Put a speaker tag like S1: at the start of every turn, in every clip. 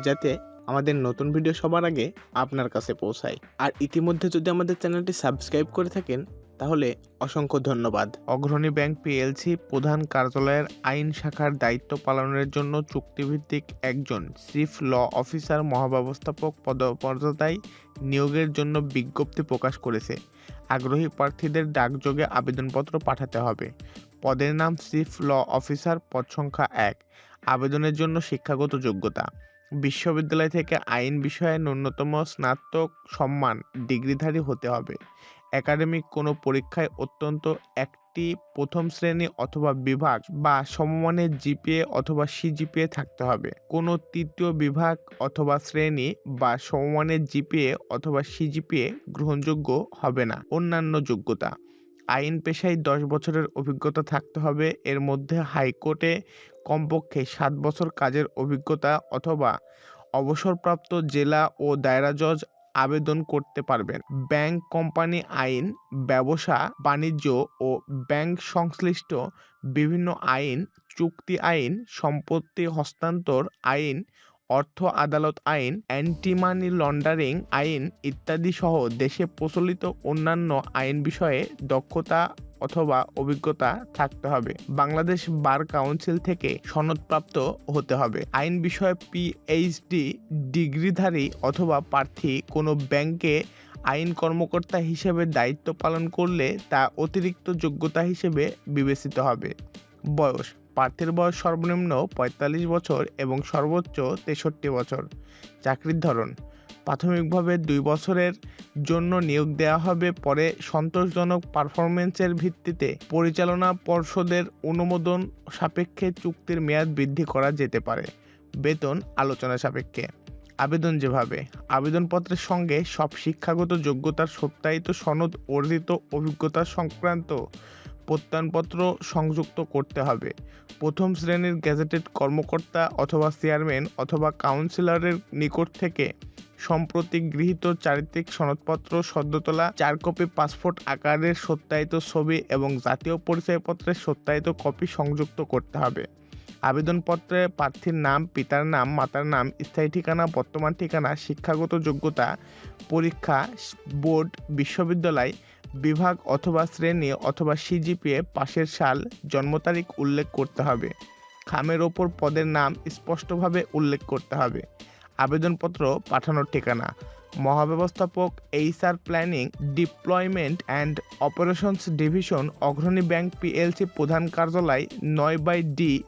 S1: যাতে আমাদের নতুন ভিডিও সবার আগে আপনার কাছে পৌঁছায়। আর ইতিমধ্যে যদি আমাদের চ্যানেলটি সাবস্ক্রাইব করে থাকেন, তাহলে অসংখ্য ধন্যবাদ। অগ্রণী ব্যাংক পিএলসি প্রধান কার্যালয়ের আইন শাখার দায়িত্ব পালনের জন্য চুক্তিভিত্তিক একজন চিফ ল অফিসার মহাব্যবস্থাপক পদমর্যাদায় নিয়োগের জন্য বিজ্ঞপ্তি প্রকাশ করেছে। আগ্রহী প্রার্থীদের ডাকযোগে আবেদনপত্র পাঠাতে হবে। পদের নাম চিফ ল অফিসার পদ সংখ্যা এক। আবেদনের জন্য শিক্ষাগত যোগ্যতা। বিশ্ববিদ্যালয় থেকে আইন বিষয়ে ন্যূনতম স্নাতক সম্মান ডিগ্রিধারী হতে হবে। একাডেমিক কোনো পরীক্ষায় অত্যন্ত একটি প্রথম শ্রেণি অথবা বিভাগ বা সমমানের জিপিএ অথবা সিজিপিএ থাকতে হবে। কোনো তৃতীয় বিভাগ অথবা শ্রেণি বা সমমানের জিপিএ অথবা সিজিপিএ গ্রহণযোগ্য হবে না। অন্যান্য যোগ্যতা। আইন পেশায় দশ বছরের অভিজ্ঞতা থাকতে হবে। এর মধ্যে হাইকোর্টে কমপক্ষে সাত বছর কাজের অভিজ্ঞতা অথবা অবসরপ্রাপ্ত জেলা ও দায়রা জজ আবেদন করতে পারবেন। ব্যাংক কোম্পানি আইন, ব্যবসা, বাণিজ্য ও ব্যাংক সংশ্লিষ্ট বিভিন্ন আইন, চুক্তি আইন, সম্পত্তি হস্তান্তর আইন অর্থ আদালত আইন অ্যান্টি মানি লন্ডারিং আইন ইত্যাদি সহ দেশে প্রচলিত অন্যান্য আইন বিষয়ে দক্ষতা অথবা অভিজ্ঞতা থাকতে হবে। বাংলাদেশ বার কাউন্সিল থেকে সনদপ্রাপ্ত হতে হবে। আইন বিষয়ে পিএইচডি ডিগ্রিধারী অথবা প্রার্থী কোনো ব্যাংকে আইন কর্মকর্তা হিসেবে দায়িত্ব পালন করলে তা অতিরিক্ত যোগ্যতা হিসেবে বিবেচিত হবে। বয়স প্রার্থীর বয়স সর্বনিম্ন পঁয়তাল্লিশ বছর এবং সর্বোচ্চ তেষট্টি বছর। চাকরির ধরন। প্রাথমিকভাবে দুই বছরের জন্য নিয়োগ দেওয়া হবে, পরে সন্তোষজনক পারফরমেন্সের ভিত্তিতে পরিচালনা পর্ষদের অনুমোদন সাপেক্ষে চুক্তির মেয়াদ বৃদ্ধি করা যেতে পারে। বেতন আলোচনা সাপেক্ষে। আবেদন যেভাবে। আবেদনপত্রের সঙ্গে সব শিক্ষাগত যোগ্যতার সত্যায়িত সনদ অর্জিত অভিজ্ঞতা সংক্রান্ত প্রত্যয়নপত্র সংযুক্ত করতে হবে। প্রথম শ্রেণির গ্যাজেটেড কর্মকর্তা অথবা চেয়ারম্যান অথবা কাউন্সিলরের নিকট থেকে সম্প্রতি গৃহীত চারিত্রিক সনদপত্র সদ্য তোলা চার কপি পাসপোর্ট আকারের সত্যায়িত ছবি এবং জাতীয় পরিচয়পত্রের সত্যায়িত কপি সংযুক্ত করতে হবে। আবেদনপত্রে প্রার্থীর নাম, পিতার নাম, মাতার নাম, স্থায়ী ঠিকানা, বর্তমান ঠিকানা, শিক্ষাগত যোগ্যতা, পরীক্ষা, বোর্ড, বিশ্ববিদ্যালয় বিভাগ অথবা শ্রেণি অথবা সিজিপিএ পাশের সাল জন্ম তারিখ উল্লেখ করতে হবে। খামের ওপর পদের নাম স্পষ্টভাবে উল্লেখ করতে হবে। আবেদনপত্র পাঠানোর ঠিকানা। মহাব্যবস্থাপক HR planning, deployment and operations division, Agrani bank PLC প্রধান কার্যালয়, নয় বাই ডি,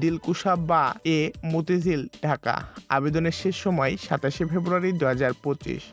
S1: দিলকুশা বা এ, মতিঝিল, ঢাকা। আবেদনের শেষ সময় সাতাশে ফেব্রুয়ারি দু হাজার পঁচিশ।